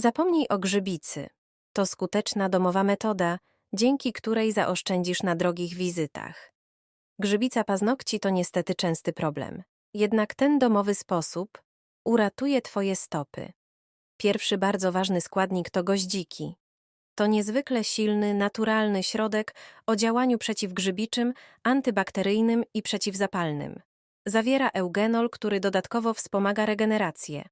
Zapomnij o grzybicy. To skuteczna domowa metoda, dzięki której zaoszczędzisz na drogich wizytach. Grzybica paznokci to niestety częsty problem. Jednak ten domowy sposób uratuje Twoje stopy. Pierwszy bardzo ważny składnik to goździki. To niezwykle silny, naturalny środek o działaniu przeciwgrzybiczym, antybakteryjnym i przeciwzapalnym. Zawiera eugenol, który dodatkowo wspomaga regenerację.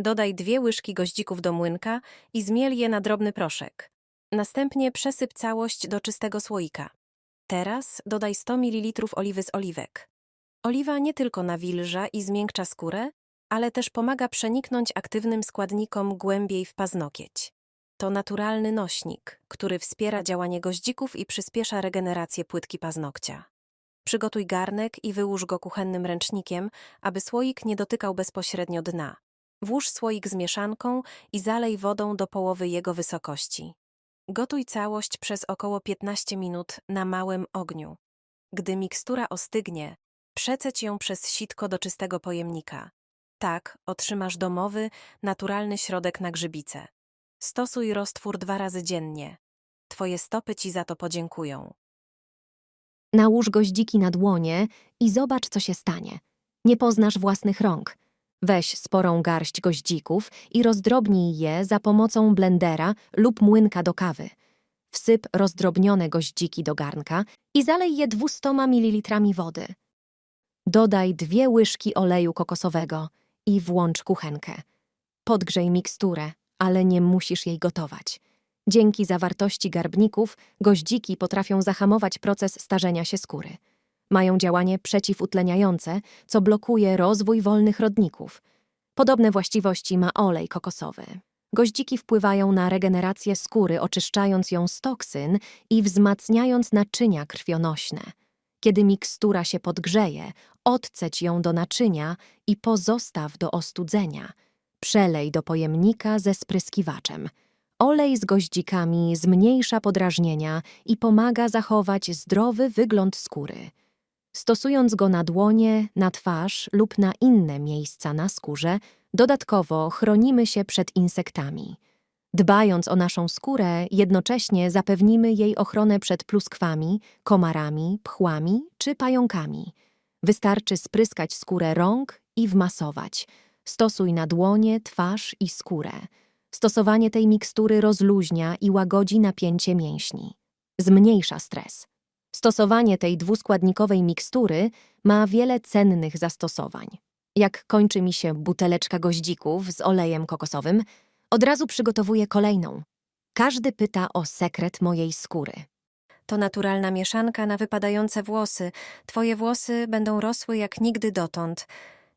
Dodaj dwie łyżki goździków do młynka i zmiel je na drobny proszek. Następnie przesyp całość do czystego słoika. Teraz dodaj 100 ml oliwy z oliwek. Oliwa nie tylko nawilża i zmiękcza skórę, ale też pomaga przeniknąć aktywnym składnikom głębiej w paznokieć. To naturalny nośnik, który wspiera działanie goździków i przyspiesza regenerację płytki paznokcia. Przygotuj garnek i wyłóż go kuchennym ręcznikiem, aby słoik nie dotykał bezpośrednio dna. Włóż słoik z mieszanką i zalej wodą do połowy jego wysokości. Gotuj całość przez około 15 minut na małym ogniu. Gdy mikstura ostygnie, przeceć ją przez sitko do czystego pojemnika. Tak otrzymasz domowy, naturalny środek na grzybice. Stosuj roztwór dwa razy dziennie. Twoje stopy ci za to podziękują. Nałóż goździki na dłonie i zobacz, co się stanie. Nie poznasz własnych rąk. Weź sporą garść goździków i rozdrobnij je za pomocą blendera lub młynka do kawy. Wsyp rozdrobnione goździki do garnka i zalej je 200 ml wody. Dodaj dwie łyżki oleju kokosowego i włącz kuchenkę. Podgrzej miksturę, ale nie musisz jej gotować. Dzięki zawartości garbników goździki potrafią zahamować proces starzenia się skóry. Mają działanie przeciwutleniające, co blokuje rozwój wolnych rodników. Podobne właściwości ma olej kokosowy. Goździki wpływają na regenerację skóry, oczyszczając ją z toksyn i wzmacniając naczynia krwionośne. Kiedy mikstura się podgrzeje, odceć ją do naczynia i pozostaw do ostudzenia. Przelej do pojemnika ze spryskiwaczem. Olej z goździkami zmniejsza podrażnienia i pomaga zachować zdrowy wygląd skóry. Stosując go na dłonie, na twarz lub na inne miejsca na skórze, dodatkowo chronimy się przed insektami. Dbając o naszą skórę, jednocześnie zapewnimy jej ochronę przed pluskwami, komarami, pchłami czy pająkami. Wystarczy spryskać skórę rąk i wmasować. Stosuj na dłonie, twarz i skórę. Stosowanie tej mikstury rozluźnia i łagodzi napięcie mięśni. Zmniejsza stres. Stosowanie tej dwuskładnikowej mikstury ma wiele cennych zastosowań. Jak kończy mi się buteleczka goździków z olejem kokosowym, od razu przygotowuję kolejną. Każdy pyta o sekret mojej skóry. To naturalna mieszanka na wypadające włosy. Twoje włosy będą rosły jak nigdy dotąd.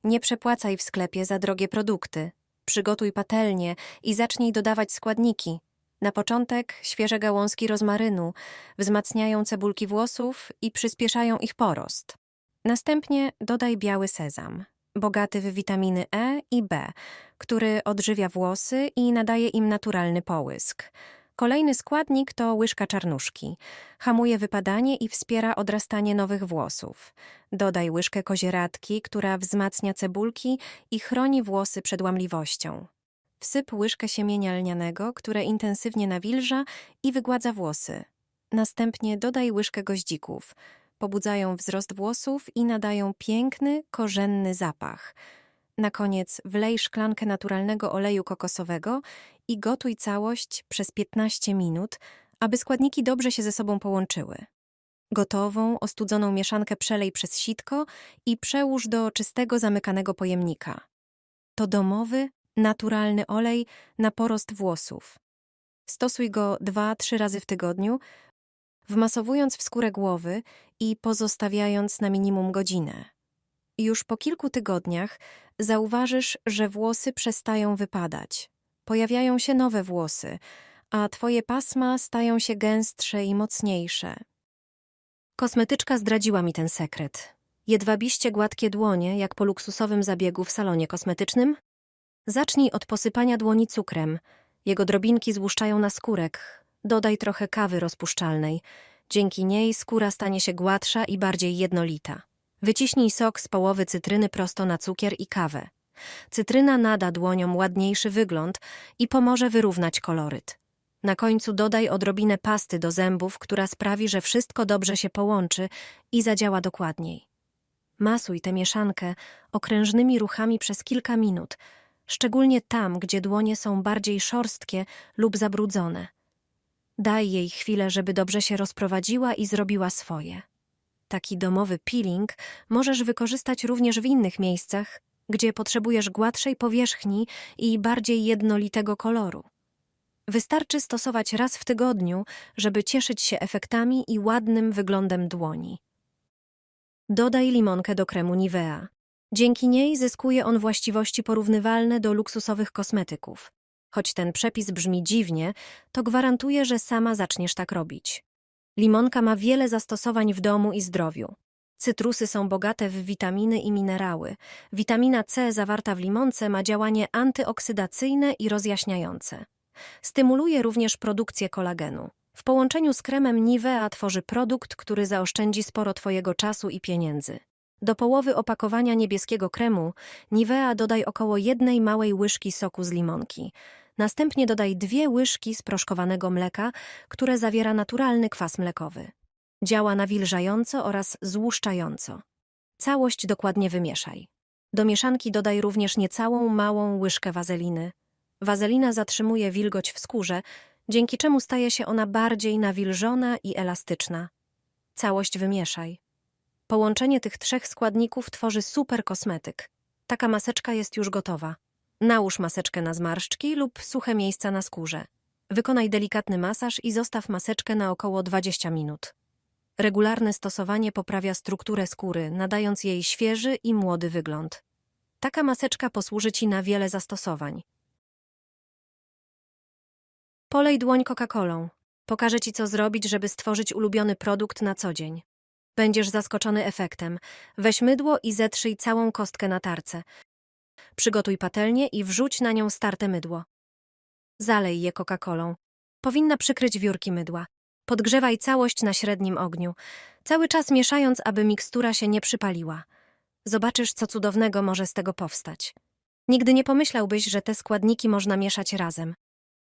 Nie przepłacaj w sklepie za drogie produkty. Przygotuj patelnię i zacznij dodawać składniki. Na początek świeże gałązki rozmarynu wzmacniają cebulki włosów i przyspieszają ich porost. Następnie dodaj biały sezam, bogaty w witaminy E i B, który odżywia włosy i nadaje im naturalny połysk. Kolejny składnik to łyżka czarnuszki. Hamuje wypadanie i wspiera odrastanie nowych włosów. Dodaj łyżkę kozieradki, która wzmacnia cebulki i chroni włosy przed łamliwością. Wsyp łyżkę siemienia lnianego, które intensywnie nawilża i wygładza włosy. Następnie dodaj łyżkę goździków. Pobudzają wzrost włosów i nadają piękny, korzenny zapach. Na koniec wlej szklankę naturalnego oleju kokosowego i gotuj całość przez 15 minut, aby składniki dobrze się ze sobą połączyły. Gotową, ostudzoną mieszankę przelej przez sitko i przełóż do czystego, zamykanego pojemnika. To domowy, naturalny olej na porost włosów. Stosuj go 2-3 razy w tygodniu, wmasowując w skórę głowy i pozostawiając na minimum godzinę. Już po kilku tygodniach zauważysz, że włosy przestają wypadać. Pojawiają się nowe włosy, a twoje pasma stają się gęstsze i mocniejsze. Kosmetyczka zdradziła mi ten sekret. Jedwabiście gładkie dłonie, jak po luksusowym zabiegu w salonie kosmetycznym? Zacznij od posypania dłoni cukrem. Jego drobinki złuszczają naskórek. Dodaj trochę kawy rozpuszczalnej. Dzięki niej skóra stanie się gładsza i bardziej jednolita. Wyciśnij sok z połowy cytryny prosto na cukier i kawę. Cytryna nada dłoniom ładniejszy wygląd i pomoże wyrównać koloryt. Na końcu dodaj odrobinę pasty do zębów, która sprawi, że wszystko dobrze się połączy i zadziała dokładniej. Masuj tę mieszankę okrężnymi ruchami przez kilka minut, szczególnie tam, gdzie dłonie są bardziej szorstkie lub zabrudzone. Daj jej chwilę, żeby dobrze się rozprowadziła i zrobiła swoje. Taki domowy peeling możesz wykorzystać również w innych miejscach, gdzie potrzebujesz gładszej powierzchni i bardziej jednolitego koloru. Wystarczy stosować raz w tygodniu, żeby cieszyć się efektami i ładnym wyglądem dłoni. Dodaj limonkę do kremu Nivea. Dzięki niej zyskuje on właściwości porównywalne do luksusowych kosmetyków. Choć ten przepis brzmi dziwnie, to gwarantuję, że sama zaczniesz tak robić. Limonka ma wiele zastosowań w domu i zdrowiu. Cytrusy są bogate w witaminy i minerały. Witamina C zawarta w limonce ma działanie antyoksydacyjne i rozjaśniające. Stymuluje również produkcję kolagenu. W połączeniu z kremem Nivea tworzy produkt, który zaoszczędzi sporo Twojego czasu i pieniędzy. Do połowy opakowania niebieskiego kremu Nivea dodaj około jednej małej łyżki soku z limonki. Następnie dodaj dwie łyżki sproszkowanego mleka, które zawiera naturalny kwas mlekowy. Działa nawilżająco oraz złuszczająco. Całość dokładnie wymieszaj. Do mieszanki dodaj również niecałą małą łyżkę wazeliny. Wazelina zatrzymuje wilgoć w skórze, dzięki czemu staje się ona bardziej nawilżona i elastyczna. Całość wymieszaj. Połączenie tych trzech składników tworzy super kosmetyk. Taka maseczka jest już gotowa. Nałóż maseczkę na zmarszczki lub suche miejsca na skórze. Wykonaj delikatny masaż i zostaw maseczkę na około 20 minut. Regularne stosowanie poprawia strukturę skóry, nadając jej świeży i młody wygląd. Taka maseczka posłuży Ci na wiele zastosowań. Polej dłoń Coca-Colą. Pokażę Ci, co zrobić, żeby stworzyć ulubiony produkt na co dzień. Będziesz zaskoczony efektem. Weź mydło i zetrzyj całą kostkę na tarce. Przygotuj patelnię i wrzuć na nią starte mydło. Zalej je Coca-Colą. Powinna przykryć wiórki mydła. Podgrzewaj całość na średnim ogniu, cały czas mieszając, aby mikstura się nie przypaliła. Zobaczysz, co cudownego może z tego powstać. Nigdy nie pomyślałbyś, że te składniki można mieszać razem.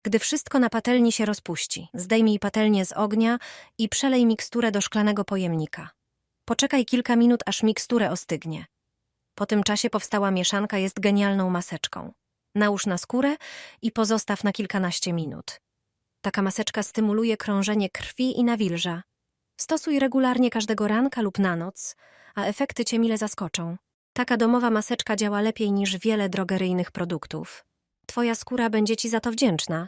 Gdy wszystko na patelni się rozpuści, zdejmij patelnię z ognia i przelej miksturę do szklanego pojemnika. Poczekaj kilka minut, aż miksturę ostygnie. Po tym czasie powstała mieszanka jest genialną maseczką. Nałóż na skórę i pozostaw na kilkanaście minut. Taka maseczka stymuluje krążenie krwi i nawilża. Stosuj regularnie każdego ranka lub na noc, a efekty cię mile zaskoczą. Taka domowa maseczka działa lepiej niż wiele drogeryjnych produktów. Twoja skóra będzie ci za to wdzięczna.